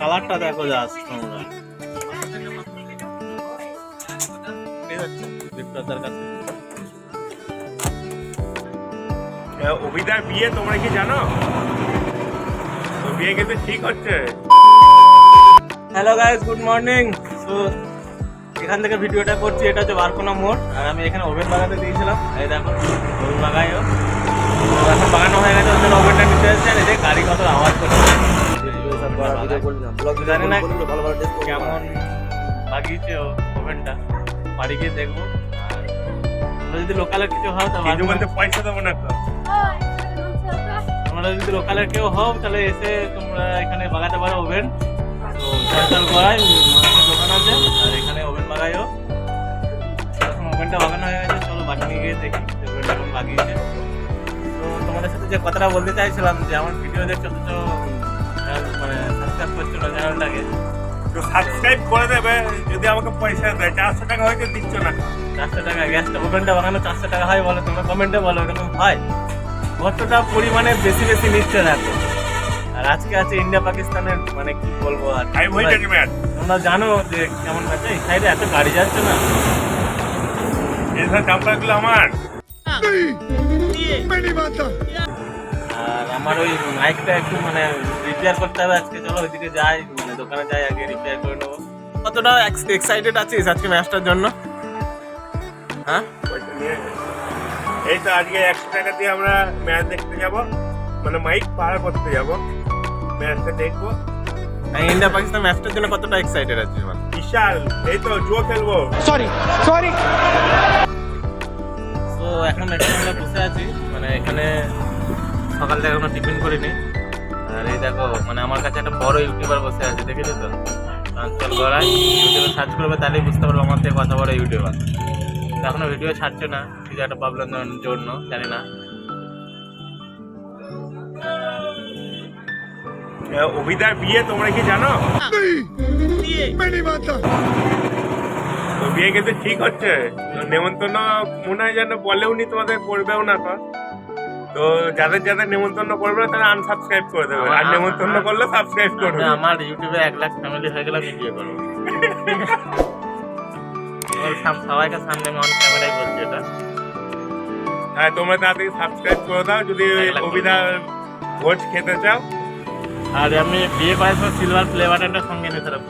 কালারটা দেখো জাস্ট তোমরা। কাছে অভিদার বিয়ে তোমরা কি জানো? তো বিয়ে কিন্তু ঠিক হচ্ছে। Hello guys good morning so এখান থেকে ভিডিওটা করছি এটা হচ্ছে বারকোনা মোড়। আর আমি এখানে ওভেন বাগাতে দিয়েছিলাম। এই দেখো ওভেন বাগাইও এখন বাগানো হয়ে গেছে ওদের ওভেনটা নিতে এসেছে আর এই যে গাড়ি কত আওয়াজ করছে। জানি না কেমন লাগিয়েছে ওভেনটা বাড়ি গিয়ে দেখব। আর তোমরা যদি লোকালের কিছু হও তাহলে পয়সা দেবো না তোমরা যদি লোকালের কেউ হও তাহলে এসে তোমরা এখানে বাগাতে পারো ওভেন তো দোকান আছে আর এখানে ওভেন বাগাইও এখন ওভেনটা বাগানো হয়ে গেছে চলো বাগানে গিয়ে দেখি যে ওভেনটা এখন লাগিয়েছে। তো তোমাদের সাথে যে কথাটা বলতে চাইছিলাম যে আমার ভিডিও দেখছ অথচ আহ, মানে সাবস্ক্রাইব করছ না চ্যানেলটাকে তো সাবস্ক্রাইব করে দেবে যদি আমাকে পয়সা দেয় চারশো টাকা হয়তো দিচ্ছ না চারশো টাকা গ্যাসটা ওভেনটা বাগানো চারশো টাকা হয় বলো তোমরা কমেন্টে বলো এরকম হয় কতটা পরিমাণে বেশি বেশি নিচ্ছে দেখো আর আজকে আছে ইন্ডিয়া পাকিস্তানের মানে কি বলব আর তোমরা জানো যে কেমন ম্যাচ এই সাইডে এত গাড়ি যাচ্ছে না এই সব চামড়াগুলো আমার আমার ওই মাইকটা একটু মানে রিপেয়ার করতে হবে আজকে চলো ওইদিকে যাই মানে দোকানে যাই আগে রিপেয়ার করে নেব। কতটা এক্সাইটেড আছিস আজকে ম্যাচটার জন্য? হ্যাঁ? এই তো আজকে একশো টাকা দিয়ে আমরা ম্যাচ দেখতে যাব। মানে মাইক পার করতে যাব। ম্যাচটা দেখব। ইন্ডিয়া পাকিস্তান ম্যাচটার জন্য কতটা এক্সাইটেড আছিস মানে বিশাল। এই তো জুয়ো খেলব। সরি সরি তো এখন এখানে আমরা বসে আছি মানে এখানে সকাল থেকে এখনও টিফিন করিনি। আর এই দেখো মানে আমার কাছে একটা বড় ইউটিউবার বসে আছে দেখেছ তো গড়াই, ইউটিউবে সার্চ করবে তাহলেই বুঝতে পারব আমার থেকে কথা বড় ইউটিউবার। এখনও ভিডিও ছাড়ছে না, কিছু একটা প্রবলেম জন্য, জানি না। অভিদার বিয়ে তোমরা কি জানো? বিয়ে কিন্তু ঠিক হচ্ছে। নেমন্তন্ন মনে হয় যেন বলেও নি তোমাদের, করবেও না তো যাদের যাদের নেমন্তন্ন করবে তারা আনসাবস্ক্রাইব করে দেবে। আর নেমন্তন্ন করলে সাবস্ক্রাইব করবে আমার ইউটিউবে এক লাখ ফ্যামিলি হয়ে গেলে আমি বিয়ে করব। সবাইকে সামনে অন ক্যামেরায় বলছি এটা। হ্যাঁ তোমরা তাড়াতাড়ি সাবস্ক্রাইব করে দাও। যদি এক ভোজ খেতে চাও। আর আমি বিয়ে করার সময় সিলভার প্লে বাটনটা সঙ্গে নিতে করব।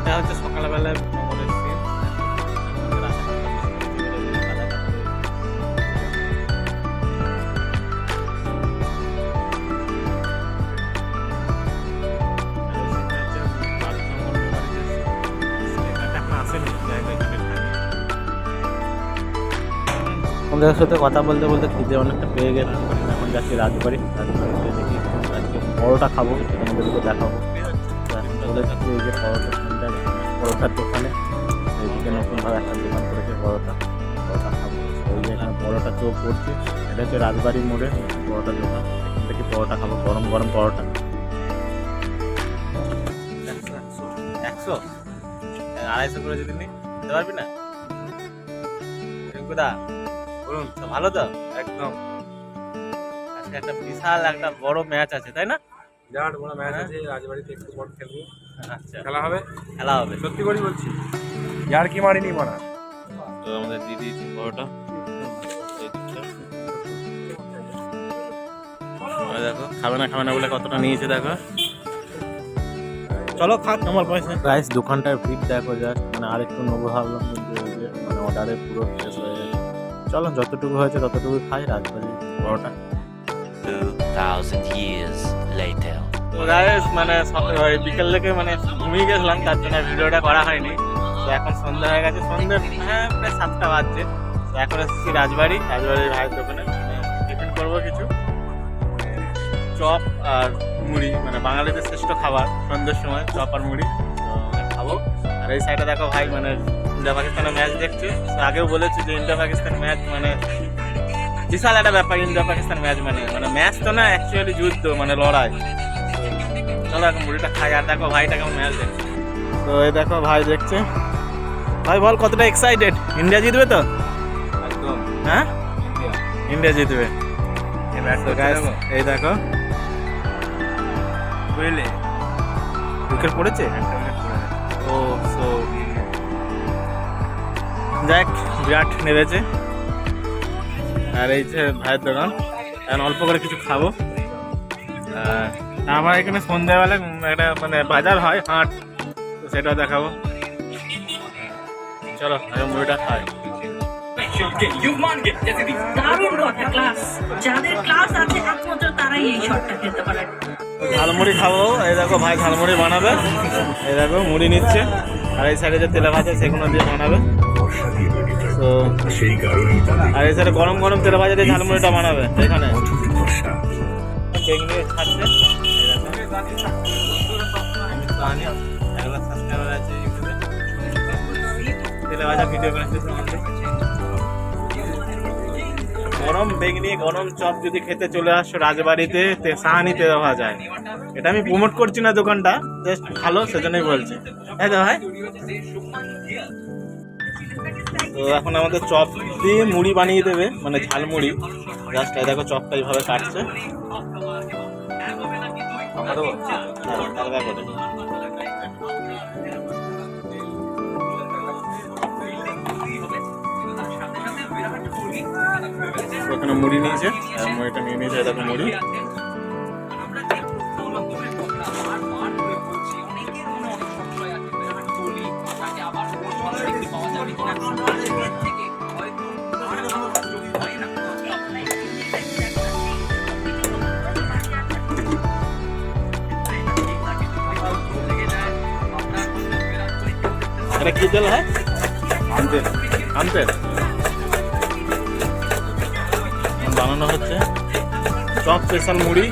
এটা হচ্ছে সকালবেলা আমাদের সাথে কথা বলতে বলতে খিদে অনেকটা পেয়ে গেলাম এখন যাচ্ছি রাজবাড়ি। রাজবাড়িতে দেখি আজকে পরোটা খাব, তোমাদেরকে দেখাবো। চলে যাচ্ছি এই যে পরোটা পরোটার দোকানে। এইদিকে নতুনভাবে একটা দোকান করেছে পরোটা। পরোটা খাব। ওই যে এখানে পরোটা চোখ পড়ছে। এটা হচ্ছে রাজবাড়ি মোড়ে পরোটা দোকান। এখান থেকে পরোটা খাব, গরম গরম পরোটা। একশো আড়াইশো করে যদি নিই পারবি না? রিঙ্কুদা? বলুন তো ভালো তো? একদম। আজকে একটা বিশাল একটা বড় ম্যাচ আছে তাই না? বিরাট বড় ম্যাচ হ্যাঁ। আছে রাজবাড়িতে একটু বড় খেলব। আচ্ছা। খেলা হবে? খেলা হবে। সত্যি করে বলছি। ইয়ার কি মারিনি মারা? তো আমাদের দিয়েছি বড়টা। এই দিকটা। ওই দেখো খাবে না খাবে না বলে কতটা নিয়েছে দেখো। চলো খাক আমার পয়সা। গাইস দোকানটার ভিড় দেখো জাস্ট মানে আরেকটু নেব ভাবলাম যে মানে অর্ডারে পুরো শেষ হয়ে গেছে। চলো যতটুকু হয়েছে ততটুকু খাই রাজবাড়ি বড়টা। 2,000 years later. তো গাইস মানে বিকেল থেকে মানে ঘুমিয়ে গেছিলাম তার জন্য ভিডিওটা করা হয়নি। তো এখন সন্ধ্যা হয়ে গেছে সন্ধ্যে হ্যাঁ প্রায় সাতটা বাজছে। তো এখন এসেছি রাজবাড়ি রাজবাড়ির ভাইয়ের দোকানে। টিফিন করব কিছু। চপ আর মুড়ি মানে বাঙালিদের শ্রেষ্ঠ খাবার সন্ধ্যের সময় চপ আর মুড়ি। তো খাব। আর এই সাইডে দেখো ভাই মানে ইন্ডিয়া পাকিস্তানের ম্যাচ দেখছে আগেও বলেছি যে ইন্ডিয়া পাকিস্তান ম্যাচ মানে বিশাল একটা ব্যাপার ইন্ডিয়া পাকিস্তান ম্যাচ মানে। মানে ম্যাচ তো না অ্যাকচুয়ালি যুদ্ধ মানে লড়াই। চলো এখন মুড়িটা খাই আর দেখো ভাইটা কেমন ম্যাচ দেখছে। তো এই দেখো ভাই দেখছে। ভাই বল কতটা এক্সাইটেড ইন্ডিয়া জিতবে তো? একদম। হ্যাঁ? ইন্ডিয়া। জিতবে। এই দেখো। বুঝলে? উইকেট পড়েছে। ও সো দেখ বিরাট নেমেছে। আর এই যে ভাইয়ের দোকান। এখন অল্প করে কিছু খাব। আমার এখানে সন্ধ্যাবেলা একটা মানে বাজার হয় হাট। তো সেটাও দেখাবো। চলো আগে মুড়িটা খাই। ঝালমুড়ি খাব। এই দেখো ভাই ঝালমুড়ি বানাবে। এই দেখো মুড়ি নিচ্ছে। আর এই সাইডে যে তেলে ভাজা সেগুলো দিয়ে বানাবে। তো সেই কারণেই আর সাইডে গরম গরম তেলে ভাজা দিয়ে ঝালমুড়িটা বানাবে এখানে। তেলে ভাজা ভিডিও গরম বেগনি গরম চপ যদি খেতে চলে আসছো রাজবাড়িতে তে- সাহানি তেলে ভাজায় এটা আমি প্রমোট করছি না দোকানটা জাস্ট ভালো সেজন্যই বলছি। হ্যাঁ ভাই? তো এখন আমাদের চপ দিয়ে মুড়ি বানিয়ে দেবে মানে ঝালমুড়ি জাস্ট দেখো চপটা এইভাবে কাটছে। ওখানে মুড়ি নিয়েছে মুড়িটা নিয়ে নিয়েছে দেখো মুড়ি এটা কি তেল হয়? আনতে আনতে বানানো হচ্ছে। চপ স্পেশাল মুড়ি।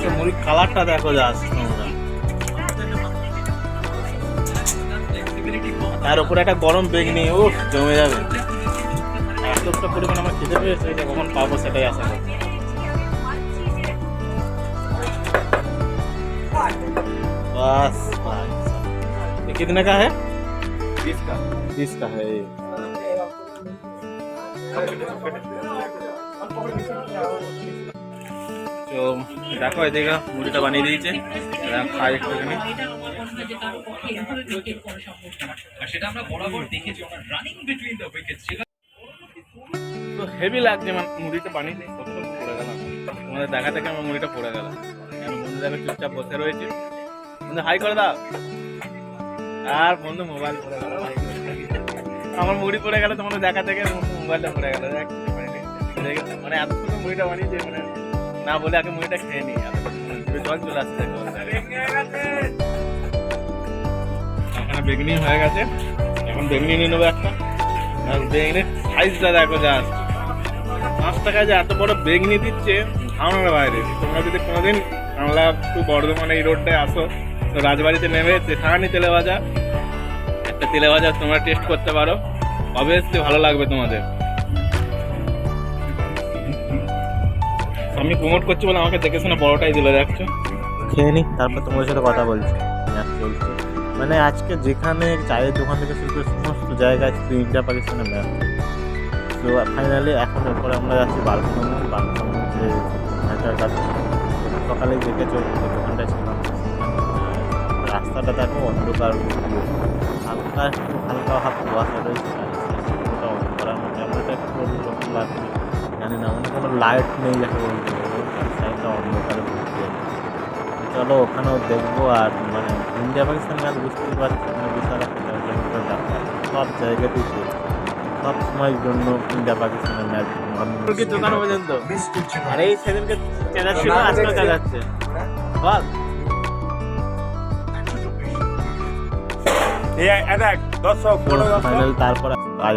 সে মুড়ির কালারটা দেখো যাস তোমরা। তার উপরে একটা গরম বেগনি ও জমে যাবে। এতটা পরিমাণ আমার খেতে পেয়েছে, এটা কখন পাবো সেটাই আশা করছি। बस भाई साहब। ये कितने का है बीस का तीस का है ये তো দেখো এদিকে মুড়িটা বানিয়ে দিয়েছে এরা খাই একটুখানি তো হেভি লাগছে মানে মুড়িটা বানিয়ে দিয়ে কতটা পড়ে গেলাম তোমাদের দেখা থেকে আমার মুড়িটা পড়ে গেল কেন বন্ধু দেখো চুপচাপ বসে রয়েছে বন্ধু হাই করে দাও। আর বন্ধু মোবাইল পড়ে গেল। আমার মুড়ি পড়ে গেল, তোমাদের দেখা থেকে মোবাইলটা পড়ে গেল। দেখ মানে এত তো মুড়িটা বানিয়েছে মানে না বলে আগে মুড়িটা খেয়ে নি জল চলে আসছে। এখানে বেগনি হয়ে গেছে। এখন বেগনি নিয়ে নেব একটা। বেগনির সাইজটা দেখো যা পাঁচ টাকায় যে এত বড় বেগনি দিচ্ছে ধারণার বাইরে। তোমরা যদি কোনোদিন বাংলা টু বর্ধমান এই রোডটায় আসো তো রাজবাড়িতে নেমে সাহানি তেলে ভাজা, একটা তেলে ভাজা তোমরা টেস্ট করতে পারো। অবভিয়াসলি ভালো লাগবে তোমাদের। আমি প্রমোট করছি বলে আমাকে দেখে শুনে বড়টাই দিলে, দেখছ? খেয়ে নি, তারপর তোমার সাথে কথা বলছি। চলছে মানে আজকে যেখানে চায়ের দোকান থেকে শুরু করে সমস্ত জায়গায় শুধু ইন্ডিয়া পাকিস্তানের ম্যাচ তো ফাইনালি এখন এরপরে আমরা যাচ্ছি বালকাম বালকাম যে দেখেছ যে দোকানটা ছিলাম রাস্তাটা দেখো অন্ধকার। হালকা হালকা হাত কুয়াশা রয়েছে আর অন্ধকারের মধ্যে আমরা এটা একটু অন্যরকম লাগছে জানি না মানে কোনো লাইট নেই যাকে বলতে সাইডটা অন্ধকারে ভর্তি আছে তো চলো ওখানেও দেখব আর মানে ইন্ডিয়া পাকিস্তান ম্যাচ বুঝতেই পারছি মানে বিশাল একটা সব জায়গাতেই চলছে সব সময়ের জন্য ইন্ডিয়া পাকিস্তানের ম্যাচ দোকান পর্যন্ত? আরে এই সেদিনকে চেঁচাচ্ছিল আজকেও চেঁচাচ্ছে বল। দর্শক ফাইনাল তারপরে আজ